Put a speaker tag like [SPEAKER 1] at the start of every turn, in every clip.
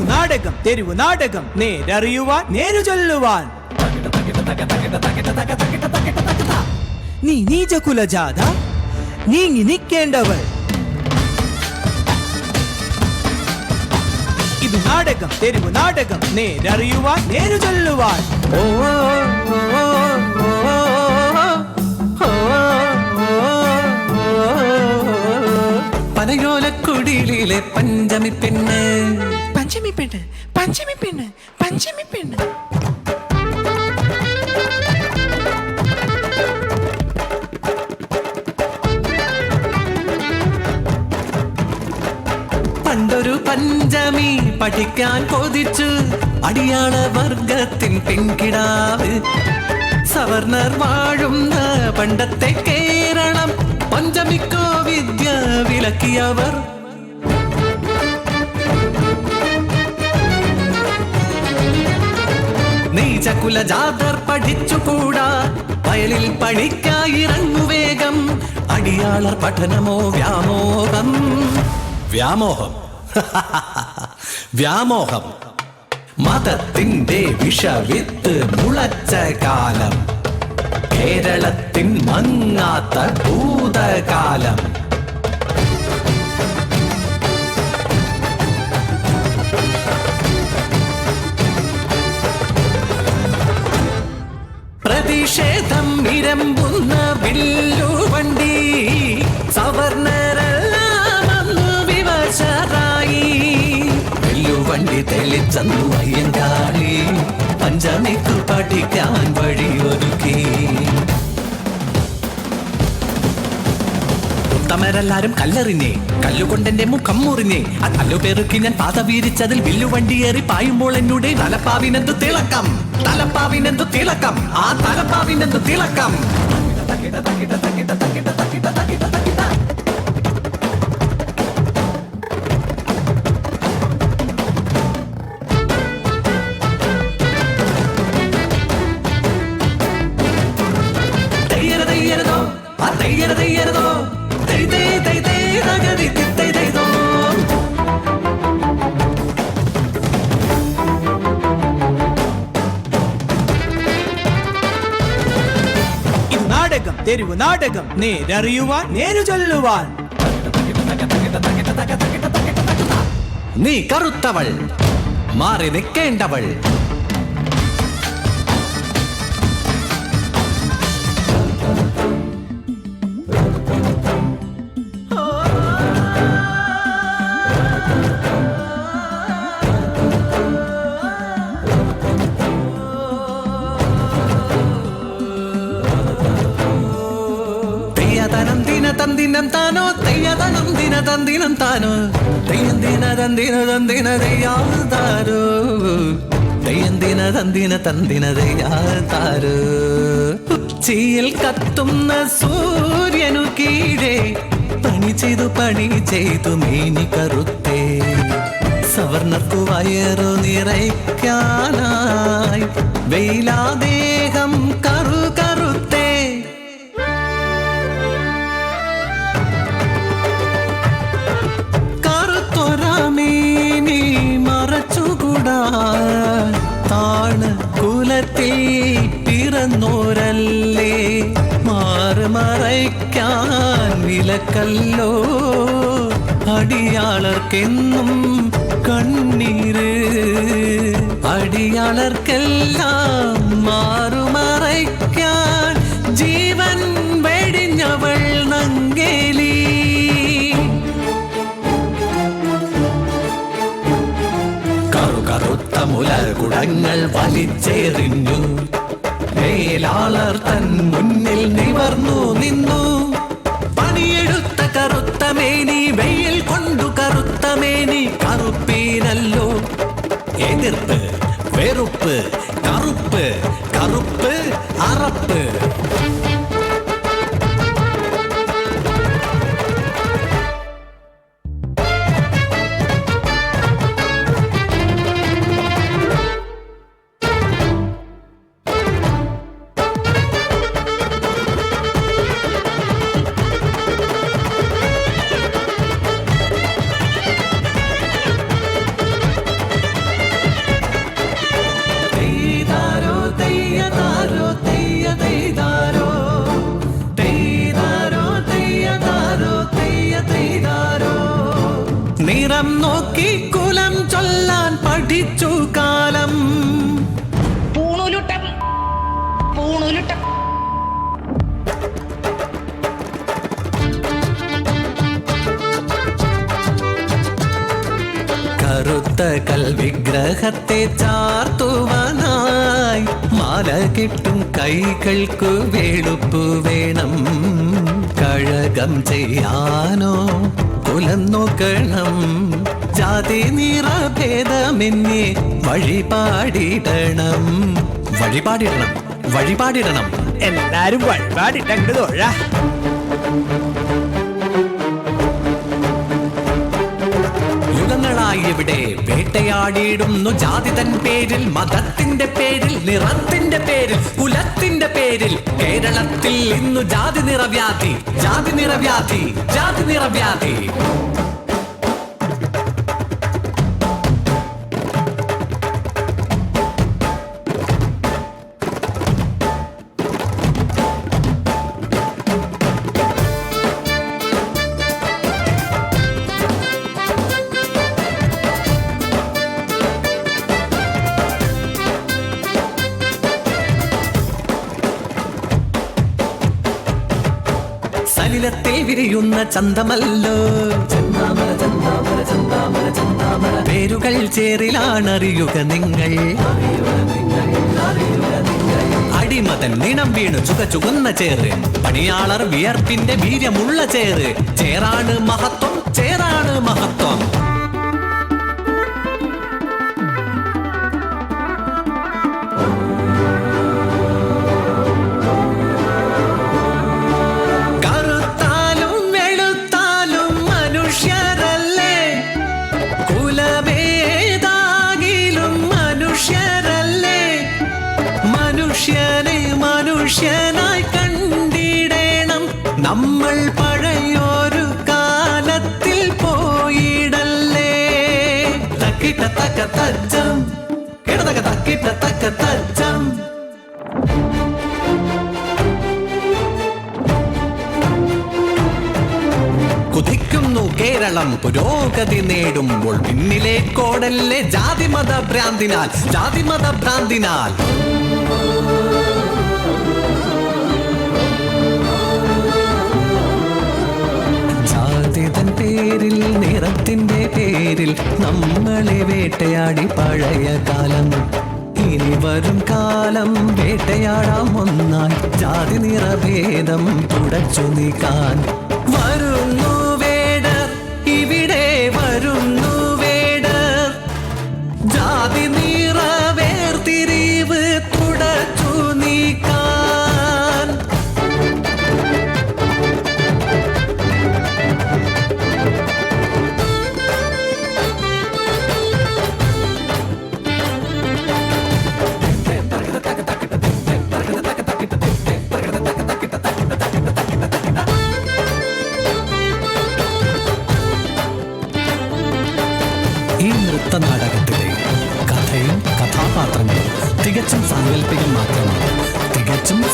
[SPEAKER 1] നാടകം തെരുവ് നാടകം. നേരറിയുവാൻ നേരു ചൊല്ലുവാൻ നീ നീച കുലജാത നീങ്ങി നിൽക്കേണ്ടവൾ ഇത് നാടകം തെരുവ് നാടകം. നേരറിയുവാൻ നേരു ചൊല്ലുവാൻ
[SPEAKER 2] പനയോലക്കുടിയിലെ പഞ്ചമി പെണ്ണ്.
[SPEAKER 3] പെണ്ണ് പഞ്ചമി പെണ്ണ് പഞ്ചമി പെണ്ണ്.
[SPEAKER 2] പണ്ടൊരു പഞ്ചമി പഠിക്കാൻ കൊതിച്ചു അടിയാള വർഗത്തിൻ പെൺകിടാവ് സവർണർ വാഴുന്ന പണ്ടത്തെ കേരളം പഞ്ചമിക്കോ വിദ്യ വിലക്കിയവർ. നീചകുല ജാതർ പഠിച്ചുകൂടാ? വയലിൽ പണിക്കായിറങ്ങു വേഗം. അടിയാളർ പഠനമോ വ്യാമോഹം? വ്യാമോഹം. വ്യാമോഹം. മതത്തിന്റെ വിഷവിത്ത് മുളച്ച കാലം. കേരളത്തിൻ മങ്ങാത്ത ഭൂതകാലം. പ്രതിഷേധം വില്ലു വണ്ടി സവർണരെല്ലാം അന്ന് വിവശരായി. വില്ലുവണ്ടി തെളിച്ചന്നു അയ്യങ്കാളി പഞ്ചമിക്ക് പഠിക്കാൻ വഴിയൊരുക്കി. ഉത്തമരെല്ലാരും കല്ലെറിഞ്ഞേ. കല്ലുകൊണ്ടെന്റെ മുഖം മുറിഞ്ഞേ. ആ കല്ലു ഞാൻ പാത വീരിച്ചതിൽ വില്ലുവണ്ടിയേറി പായുമ്പോൾ എന്നോട് തലപ്പാവിനെന്തു തിളക്കം? തലപ്പാവിനെന്തു തിളക്കം? ആ തലപ്പാവിനെന്തു തിളക്കം? തെയ്യര
[SPEAKER 1] തെരുവു നാടകം. നേരറിയുവാൻ നേരു ചൊല്ലുവാൻ
[SPEAKER 2] നീ കറുത്തവൾ മാറി നിൽക്കേണ്ടവൾ തന്ദിനം താനോ തെയ്യതനം ദിന തന്തിനം താനോ തെയ്യം ദിന തന്ദിന തന്ദിന തെയ്യാതാരോ തെയ്യം ദിന തന്ദിന തന്ദിന തെയ്യാതാരോ. ഉച്ചിയിൽ കത്തുന്ന സൂര്യനു കീഴേ പണി ചെയ്തു പണി ചെയ്തു മീനി കറുത്തേ. സവർണർക്കു വയറു നിറയ്ക്കാനായി വെയിലാദേഹം കറു താണ് കുലത്തിൽ പിറന്നോരല്ലേ? മാറുമറയ്ക്കാൻ വിലക്കല്ലോ. അടിയാളർക്കെന്നും കണ്ണീര്. അടിയാളർക്കെല്ലാം മുലകുടങ്ങൾ വലിച്ചെറിഞ്ഞു. മേലാളർ തൻ മുന്നിൽ നിവർന്നു നിന്നു. പണിയെടുത്ത കറുത്ത മേനി വെയിൽ കൊണ്ടു കറുത്ത മേനി കറുപ്പീനല്ലോ. എതിർപ്പ് പൂണൂലിട്ട കറുത്ത കൽവിഗ്രഹത്തെ ചാർത്തുവാനായി മാല കിട്ടും കൈകൾക്കു വെളുപ്പു വേണം. കഴകം ചെയ്യാനോ കുലം നോക്കണം ജാതി നിറഭേദമെന്നെ വഴിപാടിടണം. വഴിപാടിടണം. വഴിപാടിടണം.
[SPEAKER 1] എല്ലാരും വഴിപാടിട്ടങ്ങട് തൊഴ.
[SPEAKER 2] യുഗങ്ങളായി ഇവിടെ വേട്ടയാടിയിടുന്നു ജാതി തൻ പേരിൽ മതത്തിന്റെ പേരിൽ നിറത്തിന്റെ പേരിൽ കുലത്തിന്റെ പേരിൽ. കേരളത്തിൽ ഇന്നു ജാതി നിറവ്യാധി ജാതി നിറവ്യാധി ജാതി നിറവ്യാധി സലിലത്തിൽ വിരിയുന്ന ചന്തമല്ലോ. പേരുകൾ ചേറിലാണറിയുക നിങ്ങൾ. അടിമതൻ നിണം വീണു ചുക ചുകുന്ന ചേറ്. പണിയാളർ വിയർപ്പിന്റെ വീര്യമുള്ള ചേറ്. ചേറാണ് മഹത്വം ചേറാണ് മഹത്വം. മനുഷ്യനായി കണ്ടിടേണം. നമ്മൾ പഴയൊരു കാലത്തിൽ പോയിടല്ലേ? തക്കിട്ട തക്ക തച്ചം. കിടതക തക്കിട്ട തക്ക തച്ചം. കുതിക്കുന്നു കേരളം പുരോഗതി നേടുമ്പോൾ പിന്നിലെ കോടല്ലേ ജാതിമത ഭ്രാന്തിനാൽ ജാതിമത ഭ്രാന്തിനാൽ. പേരിൽ നമ്മളെ വേട്ടയാടി പഴയ കാലം. ഇനി വരും കാലം വേട്ടയാടാം ഒന്നായി. ജാതി നിറഭേദം തുടച്ചു നീക്കാൻ.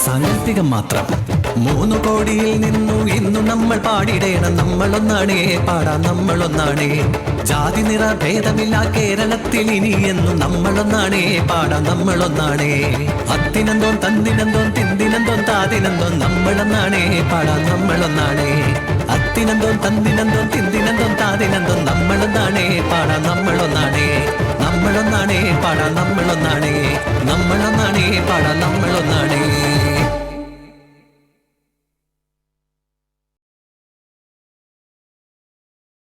[SPEAKER 2] സാങ്കല്പികം മാത്രം. മൂന്ന് കോടിയിൽ നിന്നു ഇന്നു നമ്മൾ പാടിടേണം. നമ്മളൊന്നാണേ പാടാം നമ്മളൊന്നാണേ. ജാതി നിറ ഭേദമില്ല കേരളത്തിൽ ഇനി എന്നും. നമ്മളൊന്നാണേ പാടാം നമ്മളൊന്നാണേ. അത്തിനന്തോ തന്നിനന്തോ തിന്തിനന്തോ താതിനന്തോ. നമ്മളൊന്നാണേ പാടാം നമ്മളൊന്നാണേ. അത്തിനന്തോ തന്നിനന്തോ തിന്തിനന്തോ താതിനന്തോ. നമ്മളൊന്നാണേ പാടാം നമ്മളൊന്നാണേ. നമ്മളൊന്നാണേ പാടാം നമ്മളൊന്നാണേ. നമ്മളൊന്നാണേ പാടാം നമ്മളൊന്നാണേ.